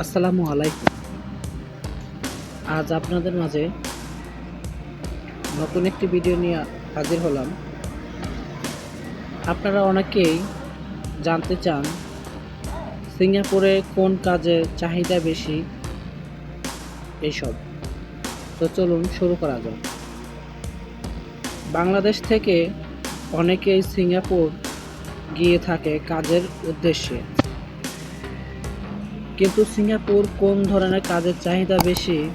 আসসালামু আলাইকুম। আজ আপনাদের মাঝে নতুন একটি ভিডিও নিয়ে হাজির হলাম। আপনারা অনেকেই জানতে চান, সিঙ্গাপুরে কোন কাজের চাহিদা বেশি? এইসব। তো চলুন শুরু করা যাক। বাংলাদেশ থেকে অনেকেই সিঙ্গাপুর গিয়ে থাকে কাজের উদ্দেশ্যে। কিন্তু সিঙ্গাপুর কোন ধরনের কাজের চাহিদা বেশি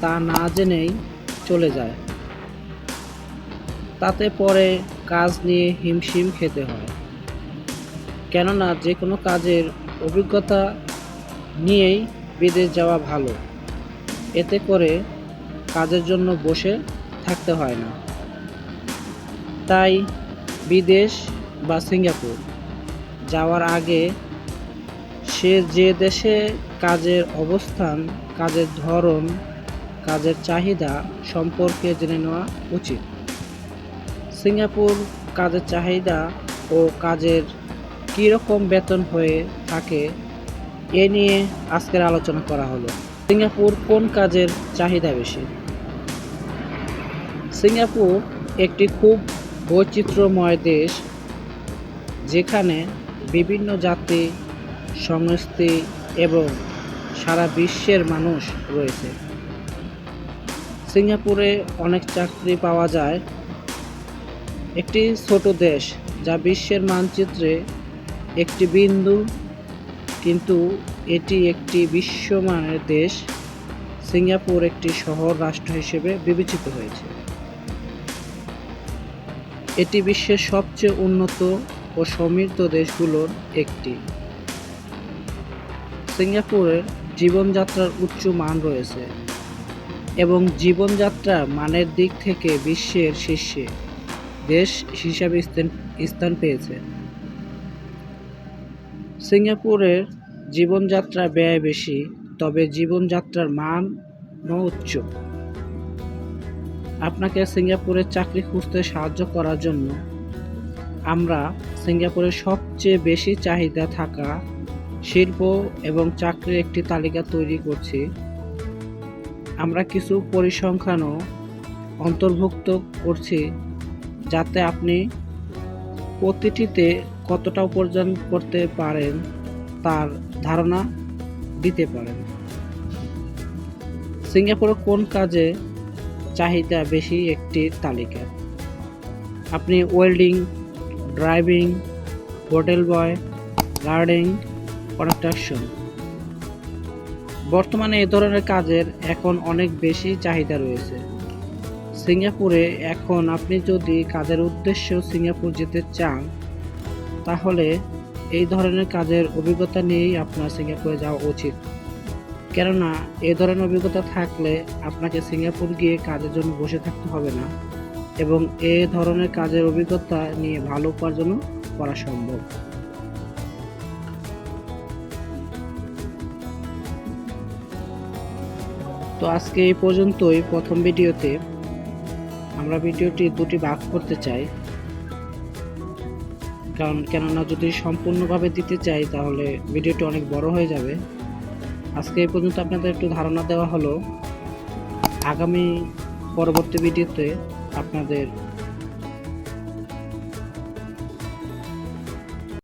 তা না জেনেই চলে যায়। তাতে পরে কাজ নিয়ে হিমশিম খেতে হয়। কেননা যে কোনো কাজের অভিজ্ঞতা নিয়েই বিদেশ যাওয়া ভালো। এতে করে কাজের জন্য বসে থাকতে হয় না। তাই বিদেশ বা সিঙ্গাপুর যাওয়ার আগে সে যে দেশে কাজের অবস্থান, কাজের ধরন, কাজের চাহিদা সম্পর্কে জেনে নেওয়া উচিত। সিঙ্গাপুর কাজের চাহিদা ও কাজের কীরকম বেতন হয়ে থাকে, এ নিয়ে আজকের আলোচনা করা হলো। সিঙ্গাপুর কোন কাজের চাহিদা বেশি? সিঙ্গাপুর একটি খুব বৈচিত্র্যময় দেশ, যেখানে বিভিন্ন জাতি সংস্কৃতি এবং সারা বিশ্বের মানুষ রয়েছে। সিঙ্গাপুরে অনেক চাকরি পাওয়া যায়। একটি ছোট দেশ যা বিশ্বের মানচিত্রে একটি বিন্দু, কিন্তু এটি একটি বিশ্বমানের দেশ। সিঙ্গাপুর একটি শহর রাষ্ট্র হিসেবে বিবেচিত হয়েছে। এটি বিশ্বের সবচেয়ে উন্নত ও সমৃদ্ধ দেশগুলোর একটি। সিঙ্গাপুরের জীবনযাত্রার উচ্চ মান রয়েছে এবং জীবনযাত্রার মানের দিক থেকে বিশ্বের শীর্ষে দেশ হিসাবে স্থান পেয়েছে। সিঙ্গাপুরের জীবনযাত্রা ব্যয় বেশি, তবে জীবনযাত্রার মানও উচ্চ। আপনাকে সিঙ্গাপুরে চাকরি খুঁজতে সাহায্য করার জন্য আমরা সিঙ্গাপুরের সবচেয়ে বেশি চাহিদা থাকা শিল্প এবং চাকরির একটি তালিকা তৈরি করছি। আমরা কিছু পরিসংখ্যানও অন্তর্ভুক্ত করছি যাতে আপনি প্রতিটিতে কতটা উপার্জন করতে পারেন তার ধারণা দিতে পারেন। সিঙ্গাপুরে কোন কাজে চাহিদা বেশি একটি তালিকা? আপনি welding, driving, hotel boy, garden construction বর্তমানে এ ধরনের কাজের এখন অনেক বেশি চাহিদা রয়েছে। সিঙ্গাপুরে এখন আপনি যদি কাজের উদ্দেশ্য সিঙ্গাপুর যেতে চান, তাহলে এই ধরনের কাজের অভিজ্ঞতা নিয়েই আপনার সিঙ্গাপুরে যাওয়া উচিত। কেননা, এ ধরনের অভিজ্ঞতা থাকলে আপনাকে সিঙ্গাপুর গিয়ে কাজের জন্য বসে থাকতে হবে না এবং এ ধরনের কাজের অভিজ্ঞতা নিয়ে ভালো উপার্জনও করা সম্ভব। তো আজকে এই পর্যন্তই প্রথম ভিডিওতে। আমরা ভিডিওটি দুটি ভাগ করতে চাই। কারণ কেননা যদি সম্পূর্ণভাবে দিতে চাই, তাহলে ভিডিওটি অনেক বড় হয়ে যাবে। আজকে এই পর্যন্ত আপনাদের একটু ধারণা দেওয়া হলো। আগামী পরবর্তী ভিডিওতে আপনাদের